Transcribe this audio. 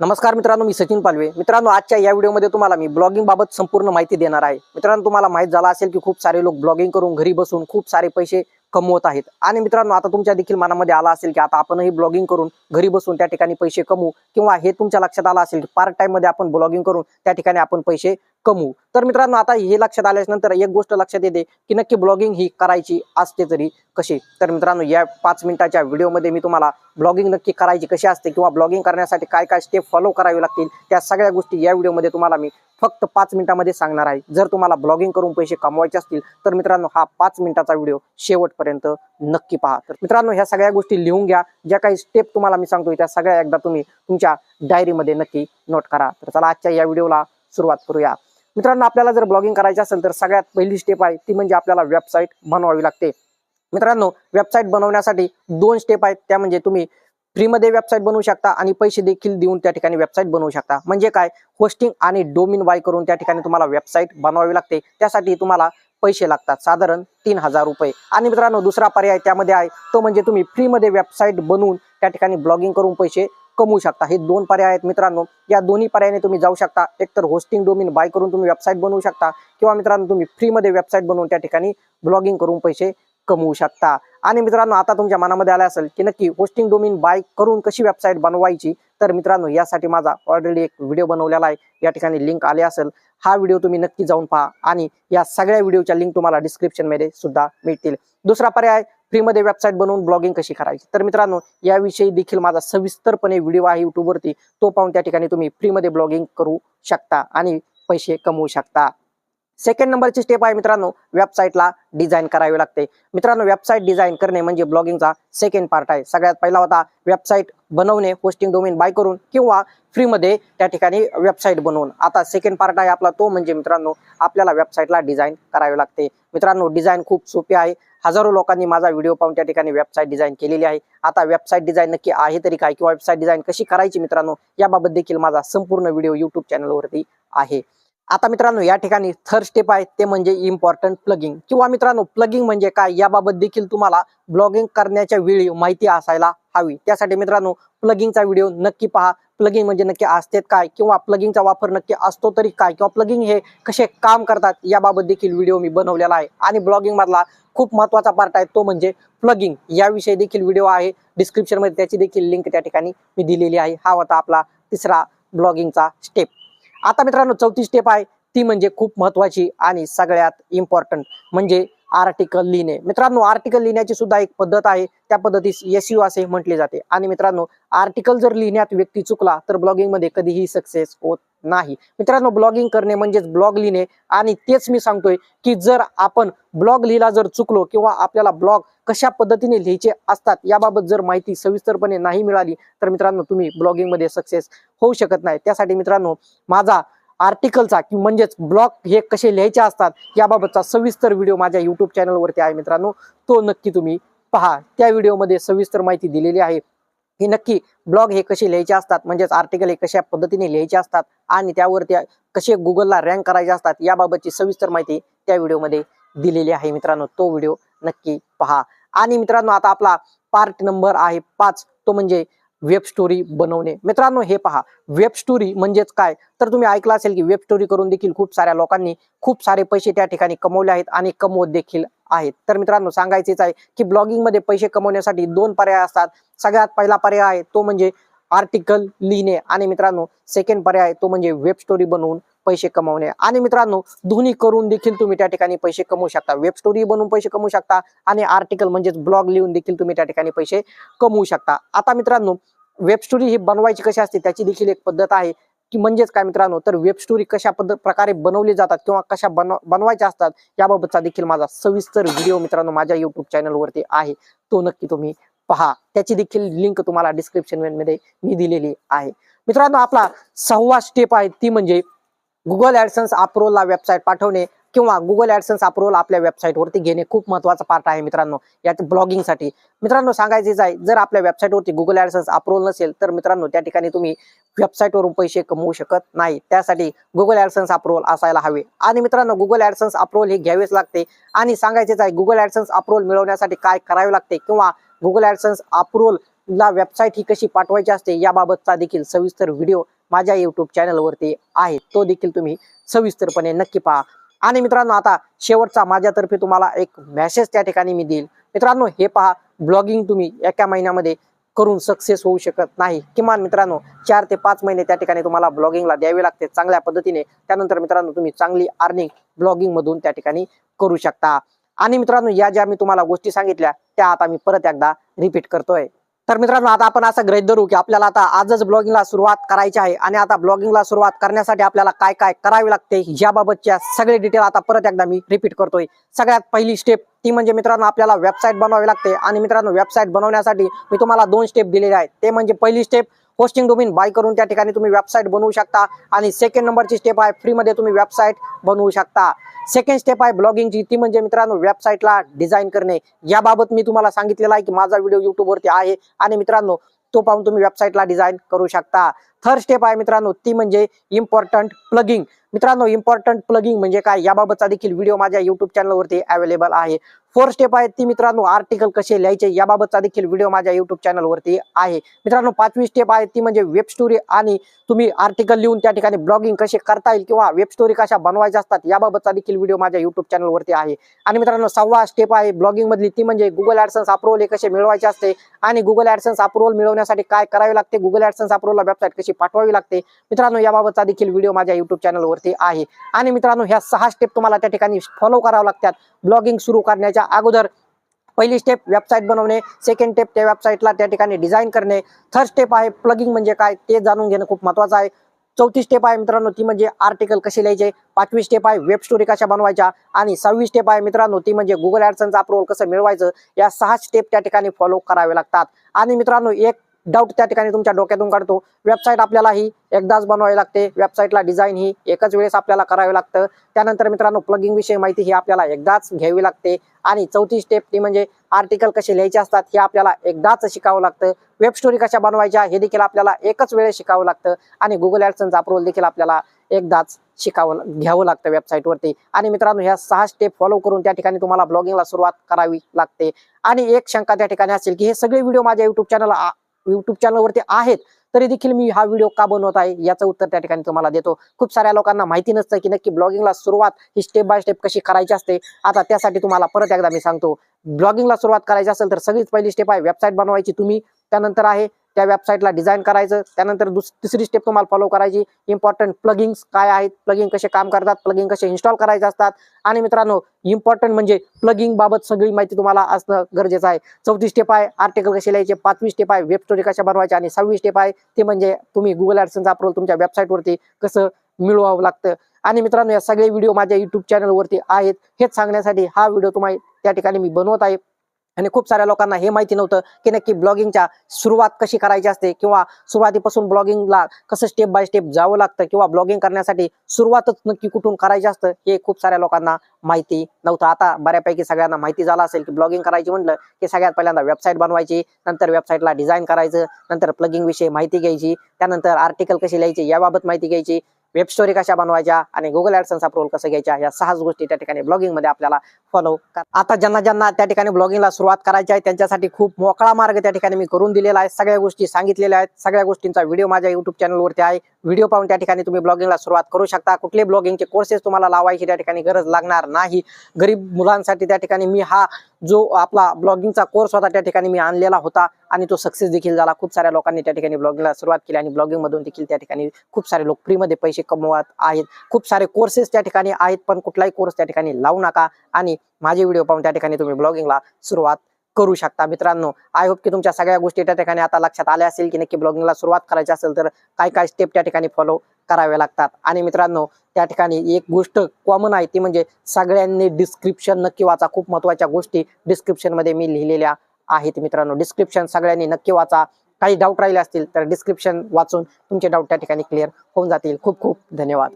नमस्कार मित्रांनो मी सचिन पालवे. मित्रांनो आजच्या या व्हिडिओमध्ये तुम्हाला मी ब्लॉगिंग बाबत संपूर्ण माहिती देणार आहे. मित्रांनो तुम्हाला माहीत झाला असेल की खूप सारे लोक ब्लॉगिंग करून घरी बसून खूप सारे पैसे कमवत आहेत. आणि मित्रांनो आता तुमच्या देखील मनामध्ये आला असेल की आता आपणही ब्लॉगिंग करून घरी बसून त्या ठिकाणी पैसे कमवू किंवा हे तुमच्या लक्षात आलं असेल की पार्ट टाइममध्ये आपण ब्लॉगिंग करून त्या ठिकाणी आपण पैसे कमवू. तर मित्रांनो आता हे लक्षात आल्यानंतर नंतर एक गोष्ट लक्षात येते की नक्की ब्लॉगिंग ही करायची असते तरी कशी? तर मित्रांनो या पाच मिनिटाच्या व्हिडिओमध्ये मी तुम्हाला ब्लॉगिंग नक्की करायची कशी असते किंवा ब्लॉगिंग करण्यासाठी काय काय स्टेप फॉलो करावे लागतील त्या सगळ्या गोष्टी या व्हिडिओमध्ये तुम्हाला मी फक्त पाच मिनिटामध्ये सांगणार आहे. जर तुम्हाला ब्लॉगिंग करून पैसे कमवायचे असतील तर मित्रांनो हा पाच मिनिटाचा व्हिडिओ शेवटपर्यंत नक्की पहा. तर मित्रांनो ह्या सगळ्या गोष्टी लिहून घ्या. ज्या काही स्टेप तुम्हाला मी सांगतोय त्या सगळ्या एकदा तुम्ही तुमच्या डायरीमध्ये नक्की नोट करा. तर चला आजच्या या व्हिडिओला सुरुवात करूया. मित्रांनो आपल्याला जर ब्लॉगिंग करायचं असेल तर सगळ्यात पहिली स्टेप आहे ती म्हणजे आपल्याला वेबसाईट बनवावी लागते. मित्रांनो वेबसाईट बनवण्यासाठी दोन स्टेप आहेत. त्या म्हणजे तुम्ही फ्रीमध्ये वेबसाईट बनवू शकता आणि पैसे देखील देऊन त्या ठिकाणी वेबसाईट बनवू शकता. म्हणजे काय? होस्टिंग आणि डोमिन वाय करून त्या ठिकाणी तुम्हाला वेबसाईट बनवावी लागते. त्यासाठी तुम्हाला पैसे लागतात. साधारण तीन हजार रुपये. आणि मित्रांनो दुसरा पर्याय त्यामध्ये आहे. तो म्हणजे तुम्ही फ्रीमध्ये वेबसाईट बनवून त्या ठिकाणी ब्लॉगिंग करून पैसे कमवू शकता. हे दोन पर्याय आहेत मित्रांनो. या दोन्ही पर्यायाने तुम्ही जाऊ शकता. एकतर होस्टिंग डोमिन बाय करून तुम्ही वेबसाईट बनवू शकता किंवा मित्रांनो तुम्ही फ्रीमध्ये वेबसाईट बनवून त्या ठिकाणी ब्लॉगिंग करून पैसे कमवू शकता. आणि मित्रांनो आता तुमच्या मनामध्ये आलं असेल की नक्की होस्टिंग डोमिन बाय करून कशी वेबसाईट बनवायची तर मित्रांनो यासाठी माझा ऑलरेडी एक व्हिडिओ बनवलेला आहे. या ठिकाणी लिंक आले असेल. हा व्हिडिओ तुम्ही नक्की जाऊन पहा आणि या सगळ्या व्हिडिओच्या लिंक तुम्हाला डिस्क्रिप्शनमध्ये सुद्धा मिळतील. दुसरा पर्याय फ्रीमध्ये वेबसाईट बनवून ब्लॉगिंग कशी करायची? तर मित्रांनो याविषयी देखील माझा सविस्तरपणे व्हिडिओ आहे युट्यूबवरती तो पाहून त्या ठिकाणी तुम्ही फ्रीमध्ये ब्लॉगिंग करू शकता आणि पैसे कमवू शकता. सेकंड नंबरची स्टेप आहे मित्रांनो वेबसाईटला डिझाईन करावी लागते. मित्रांनो वेबसाईट डिझाईन करणे म्हणजे ब्लॉगिंगचा सेकंड पार्ट आहे. सगळ्यात पहिला होता वेबसाईट बनवणे होस्टिंग डोमेन बाय करून किंवा फ्रीमध्ये त्या ठिकाणी वेबसाईट बनवून. आता सेकंड पार्ट आहे आपला तो म्हणजे मित्रांनो आपल्याला वेबसाईटला डिझाईन करावे लागते. मित्रांनो डिझाईन खूप सोपे आहे. हजारो लोकांनी माझा व्हिडिओ पाहून त्या ठिकाणी वेबसाईट डिझाईन केलेली आहे. आता वेबसाईट डिझाईन नक्की आहे तरी काय? किंवा वेबसाईट डिझाईन कशी करायची मित्रांनो? याबाबत देखील माझा संपूर्ण व्हिडिओ युट्यूब चॅनलवरती आहे. आता मित्रांनो या ठिकाणी थर्ड स्टेप आहे ते म्हणजे इम्पॉर्टंट प्लगिंग किंवा मित्रांनो प्लगिंग म्हणजे काय? याबाबत देखील तुम्हाला ब्लॉगिंग करण्याच्या वेळी माहिती असायला हवी. त्यासाठी मित्रांनो प्लगिंगचा व्हिडिओ नक्की पहा. प्लगिंग म्हणजे नक्की असतेत काय? किंवा प्लगिंगचा वापर नक्की असतो तरी काय? किंवा प्लगिंग हे कसे काम करतात? याबाबत देखील व्हिडिओ मी बनवलेला आहे. आणि ब्लॉगिंग मधला खूप महत्त्वाचा पार्ट आहे तो म्हणजे प्लगिंग याविषयी देखील व्हिडिओ आहे. डिस्क्रिप्शनमध्ये त्याची देखील लिंक त्या ठिकाणी मी दिलेली आहे. हा होता आपला तिसरा ब्लॉगिंगचा स्टेप आता मित्रांनो चौथी स्टेप आहे. ती म्हणजे खूप महत्वाची आणि सगळ्यात इम्पॉर्टंट म्हणजे आर्टिकल लिहिणे. मित्रांनो आर्टिकल लिहिण्याची सुद्धा एक पद्धत आहे. त्या पद्धतीस एसयू असे म्हटले जाते. आणि मित्रांनो आर्टिकल जर लिहिण्यात व्यक्ती चुकला तर ब्लॉगिंगमध्ये कधीही सक्सेस होत नाही. मित्रांनो ब्लॉगिंग करणे म्हणजेच ब्लॉग लिहिणे. आणि तेच मी सांगतोय की जर आपण ब्लॉग लिहिला जर चुकलो किंवा आपल्याला ब्लॉग कशा पद्धतीने लिहायचे असतात याबाबत जर माहिती सविस्तरपणे नाही मिळाली तर मित्रांनो तुम्ही ब्लॉगिंगमध्ये सक्सेस होऊ शकत नाही. त्यासाठी मित्रांनो माझा आर्टिकलचा की म्हणजेच ब्लॉग हे कसे लिहायचे असतात याबाबतचा सविस्तर व्हिडिओ माझ्या युट्यूब चॅनलवरती आहे मित्रांनो. तो नक्की तुम्ही पहा. त्या व्हिडिओमध्ये सविस्तर माहिती दिलेली आहे. हे नक्की ब्लॉग हे कसे लिहायचे असतात म्हणजेच आर्टिकल हे कशा पद्धतीने लिहायचे असतात आणि त्यावरती कसे गुगलला रँक करायचे असतात याबाबतची सविस्तर माहिती त्या व्हिडिओमध्ये दिलेली आहे मित्रांनो. तो व्हिडिओ नक्की पहा. आणि मित्रांनो आता आपला पार्ट नंबर आहे पाच. तो म्हणजे वेब स्टोरी बनवणे. मित्रांनो हे पहा. वेब स्टोरी म्हणजेच काय? तर तुम्ही ऐकलं असेल की वेब स्टोरी करून देखील खूप साऱ्या लोकांनी खूप सारे पैसे त्या ठिकाणी कमवले आहेत आणि कमवत देखील आहेत. तर मित्रांनो सांगायचेच आहे की ब्लॉगिंगमध्ये पैसे कमवण्यासाठी दोन पर्याय असतात. सगळ्यात पहिला पर्याय आहे तो म्हणजे आर्टिकल लिहिणे. आणि मित्रांनो सेकंड पर्याय तो म्हणजे वेब स्टोरी बनवून पैसे कमवणे. आणि मित्रांनो दोन्ही करून देखील तुम्ही त्या ठिकाणी पैसे कमवू शकता. वेब स्टोरी बनवून पैसे कमवू शकता. आणि आर्टिकल म्हणजेच ब्लॉग लिहून देखील तुम्ही त्या ठिकाणी पैसे कमवू शकता. आता मित्रांनो वेब स्टोरी ही बनवायची कशी असते त्याची देखील एक पद्धत आहे. की म्हणजेच काय मित्रांनो तर वेब स्टोरी कशा पद्धत प्रकारे बनवली जातात किंवा कशा बनव बनवायच्या असतात याबाबतचा देखील माझा सविस्तर व्हिडिओ मित्रांनो माझ्या युट्यूब चॅनलवरती आहे. तो नक्की तुम्ही पहा. त्याची देखील लिंक तुम्हाला डिस्क्रिप्शनमध्ये मी दिलेली आहे. मित्रांनो आपला सहावा स्टेप आहे ती म्हणजे गुगल ॲडसन्स अप्रोलला वेबसाईट पाठवणे किंवा गुगल ॲडसन्स अप्रोल आपल्या वेबसाईटवरती घेणे खूप महत्त्वाचा पार्ट आहे मित्रांनो यात ब्लॉगिंगसाठी मित्रांनो सांगायचेच आहे जर आपल्या वेबसाईटवरती गुगल ॲडसन्स अप्रोल नसेल तर मित्रांनो त्या ठिकाणी तुम्ही वेबसाईटवरून पैसे कमवू शकत नाही. त्यासाठी गुगल ॲडसन्स अप्रोल असायला हवे. आणि मित्रांनो गुगल ॲडसन्स अप्रोल हे घ्यावेच लागते. आणि सांगायचेच आहे गुगल ॲडसन्स अप्रोल मिळवण्यासाठी काय करावे लागते किंवा गुगल ॲडसन्स अप्रोल ला वेबसाईट ही कशी पाठवायची असते याबाबतचा देखील सविस्तर व्हिडिओ माझ्या युट्यूब चॅनलवरती आहे. तो देखील तुम्ही सविस्तरपणे नक्की पहा. आणि मित्रांनो आता शेवटचा माझ्यातर्फे तुम्हाला एक मेसेज त्या ठिकाणी मी देईल. मित्रांनो हे पहा ब्लॉगिंग तुम्ही एका महिन्यामध्ये करून सक्सेस होऊ शकत नाही. किमान मित्रांनो चार ते पाच महिने त्या ठिकाणी तुम्हाला ब्लॉगिंगला द्यावे लागते चांगल्या पद्धतीने. त्यानंतर मित्रांनो तुम्ही चांगली अर्निंग ब्लॉगिंग मधून त्या ठिकाणी करू शकता. आणि मित्रांनो या ज्या मी तुम्हाला गोष्टी सांगितल्या त्या आता मी परत एकदा रिपीट करतोय. तर मित्रांनो आता आपण असं ग्रहित धरू की आपल्याला आता आजच ब्लॉगिंगला सुरुवात करायची आहे आणि आता ब्लॉगिंगला सुरुवात करण्यासाठी आपल्याला काय काय करावे लागते याबाबतच्या सगळे डिटेल आता परत एकदा मी रिपीट करतोय. सगळ्यात पहिली स्टेप ती म्हणजे मित्रांनो आपल्याला वेबसाईट बनवावी लागते. आणि मित्रांनो वेबसाईट बनवण्यासाठी मी तुम्हाला दोन स्टेप दिलेले आहेत. ते म्हणजे पहिली स्टेप होस्टिंग डोमेन बाय करून त्या ठिकाणी तुम्ही वेबसाईट बनवू शकता. आणि सेकंड नंबरची स्टेप आहे फ्रीमध्ये तुम्ही वेबसाईट बनवू शकता. सेकंड स्टेप आहे ब्लॉगिंगची ती म्हणजे मित्रांनो वेबसाईटला डिझाईन करणे. याबाबत मी तुम्हाला सांगितलेलं आहे की माझा व्हिडिओ युट्यूबवरती आहे. आणि मित्रांनो तो पाहून तुम्ही वेबसाईटला डिझाईन करू शकता. थर्ड स्टेप आहे मित्रांनो ती म्हणजे इम्पॉर्टंट प्लगिंग मित्रांनो इम्पॉर्टंट प्लगिंग म्हणजे काय? याबाबतचा देखील व्हिडिओ माझ्या युट्यूब चॅनलवरती अवेलेबल आहे. फोर स्टेप आहे ती मित्रांनो आर्टिकल कसे लिहायचे? याबाबतचा देखील व्हिडिओ माझ्या युट्यूब चॅनलवरती आहे. मित्रांनो पाचवी स्टेप आहे ती म्हणजे वेब स्टोरी आणि तुम्ही आर्टिकल लिहून त्या ठिकाणी ब्लॉगिंग कसे करता येईल किंवा वेब स्टोरी कशा बनवायच्या असतात याबाबतचा देखील व्हिडिओ माझ्या युट्यूब चॅनलवरती आहे. आणि मित्रांनो सहावा स्टेप आहे ब्लॉगिंग मधली ती म्हणजे गुगल ऍडसन्स अप्रुव्हल हे कसे मिळवायचे असते आणि गुगल ऍडसन्स अप्रुव्हल मिळवण्यासाठी काय करावे लागते? गुगल ऍडसन्स अप्रुव्हल वेबसाईट कशी पाठवावी लागते. मित्रांनो याबाबतचा देखील व्हिडिओ माझ्या युट्यूब चॅनलवरती आहे. आणि मित्रांनो ह्या सहा स्टेप तुम्हाला त्या ठिकाणी फॉलो करावं लागतात. ब्लॉगिंग सुरू करण्याच्या अगोदर पहिली स्टेप वेबसाईट बनवणे सेकंड स्टेप त्या वेबसाईटला त्या ठिकाणी डिझाईन करणे. थर्ड स्टेप आहे प्लगिंग म्हणजे काय ते जाणून घेणं खूप महत्वाचं आहे. चौथी स्टेप आहे मित्रांनो ती म्हणजे आर्टिकल कसे लिहायचे. पाचवी स्टेप आहे वेब स्टोरी कशा बनवायच्या. आणि सहावी स्टेप आहे मित्रांनो ती म्हणजे गुगल ॲडसनचा अप्रुव्हल कसं मिळवायचं. या सहा स्टेप त्या ठिकाणी फॉलो करावे लागतात. आणि मित्रांनो एक डाऊट त्या ठिकाणी तुमच्या डोक्यातून काढतो. वेबसाईट आपल्याला ही एकदाच बनवावी लागते. वेबसाईटला डिझाईन ही एकच वेळेस आपल्याला करावी लागतं. त्यानंतर मित्रांनो प्लगिंग विषयी माहिती ही आपल्याला एकदाच घ्यावी लागते. आणि चौथी स्टेप ती म्हणजे आर्टिकल कसे लिहायचे असतात हे आपल्याला एकदाच शिकावं लागतं. वेब स्टोरी कशा बनवायच्या हे देखील आपल्याला एकच वेळेस शिकावं लागतं. आणि गुगल ॲडसनचा अप्रुव्हल देखील आपल्याला एकदाच शिकावं घ्यावं लागतं वेबसाईटवरती आणि मित्रांनो ह्या सहा स्टेप फॉलो करून त्या ठिकाणी तुम्हाला ब्लॉगिंगला सुरुवात करावी लागते. आणि एक शंका त्या ठिकाणी असेल की हे सगळे व्हिडिओ माझ्या युट्यूब चॅनल युट्यूब चॅनलवरती आहेत तरी देखील मी हा व्हिडिओ का बनवत आहे याचं उत्तर त्या ठिकाणी तुम्हाला देतो. खूप साऱ्या लोकांना माहिती नसतं की नक्की ब्लॉगिंगला सुरुवात ही स्टेप बाय स्टेप कशी करायची असते. आता त्यासाठी तुम्हाला परत एकदा मी सांगतो ब्लॉगिंगला सुरुवात करायची असेल तर सगळीच पहिली स्टेप आहे वेबसाईट बनवायची तुम्ही त्यानंतर आहे त्या वेबसाईटला डिझाईन करायचं. त्यानंतर दुस तिसरी स्टेप तुम्हाला फॉलो करायची. इम्पॉर्टंट प्लगिंग्स काय आहेत? प्लगिंग कसे काम करतात? प्लगिंग कसे इन्स्टॉल करायचे असतात? आणि मित्रांनो इम्पॉर्टंट म्हणजे प्लगिंग बाबत सगळी माहिती तुम्हाला असणं गरजेचं आहे. चौथी स्टेप आहे आर्टिकल कसे लिहायचे? पाचवी स्टेप आहे वेब स्टोरी कशा बनवायच्या? आणि सहावी स्टेप आहे ते म्हणजे तुम्ही गुगल ॲडसनचा अप्रोल तुमच्या वेबसाईटवरती कसं मिळवावं लागतं. आणि मित्रांनो या सगळे व्हिडिओ माझ्या युट्यूब चॅनलवरती आहेत. हेच सांगण्यासाठी हा व्हिडिओ तुम्हाला त्या ठिकाणी मी बनवत आहे. आणि खूप साऱ्या लोकांना हे माहिती नव्हतं की नक्की ब्लॉगिंगच्या सुरुवात कशी करायची असते किंवा सुरुवातीपासून ब्लॉगिंगला कसं स्टेप बाय स्टेप जावं लागतं किंवा ब्लॉगिंग करण्यासाठी सुरुवातच नक्की कुठून करायची असतं हे खूप साऱ्या लोकांना माहिती नव्हतं. आता बऱ्यापैकी सगळ्यांना माहिती झालं असेल की ब्लॉगिंग करायची म्हटलं की सगळ्यात पहिल्यांदा वेबसाईट बनवायची नंतर वेबसाईटला डिझाईन करायचं नंतर प्लगिंग विषयी माहिती घ्यायची त्यानंतर आर्टिकल कशी लिहायची याबाबत माहिती घ्यायची वेब स्टोरी कशा बनवायच्या आणि गुगल ॲडसन्स अप्रुव्हल कसं घ्यायच्या या सहाच गोष्टी त्या ठिकाणी ब्लॉगिंगमध्ये आपल्याला फॉलो आता ज्यांना ज्यांना त्या ठिकाणी ब्लॉगिंगला सुरुवात करायची आहे त्यांच्यासाठी खूप मोकळा मार्ग त्या ठिकाणी मी करून दिलेला आहे. सगळ्या गोष्टी सांगितलेल्या आहेत. सगळ्या गोष्टींचा व्हिडिओ माझ्या युट्यूब चॅनलवरती आहे. व्हिडिओ पाहून त्या ठिकाणी तुम्ही ब्लॉगिंगला सुरुवात करू शकता. कुठले ब्लॉगिंगचे कोर्सेस तुम्हाला लावायची त्या ठिकाणी गरज लागणार नाही. गरीब मुलांसाठी त्या ठिकाणी मी हा जो आपला ब्लॉगिंगचा कोर्स होता त्या ठिकाणी मी आणलेला होता आणि तो सक्सेस देखील झाला. खूप साऱ्या लोकांनी त्या ठिकाणी ब्लॉगिंगला सुरुवात केली आणि ब्लॉगिंग मधून देखील त्या ठिकाणी खूप सारे लोक फ्रीमध्ये पैसे कमवत आहेत. खूप सारे कोर्सेस त्या ठिकाणी आहेत पण कुठलाही कोर्स त्या ठिकाणी लावू नका आणि माझे व्हिडिओ पाहून त्या ठिकाणी तुम्ही ब्लॉगिंगला सुरुवात करू शकता. मित्रांनो आय होप की तुमच्या सगळ्या गोष्टी त्या ठिकाणी आता लक्षात आल्या असेल की नक्की ब्लॉगिंगला सुरुवात करायची असेल तर काय काय स्टेप त्या ठिकाणी फॉलो करावे लागतात. आणि मित्रांनो त्या ठिकाणी एक गोष्ट कॉमन आहे ती म्हणजे सगळ्यांनी डिस्क्रिप्शन नक्की वाचा. खूप महत्त्वाच्या गोष्टी डिस्क्रिप्शनमध्ये मी लिहिलेल्या आहेत मित्रांनो. डिस्क्रिप्शन सगळ्यांनी नक्की वाचा. काही डाऊट राहिले असतील तर डिस्क्रिप्शन वाचून तुमचे डाऊट त्या ठिकाणी क्लिअर होऊन जातील. खूप खूप धन्यवाद.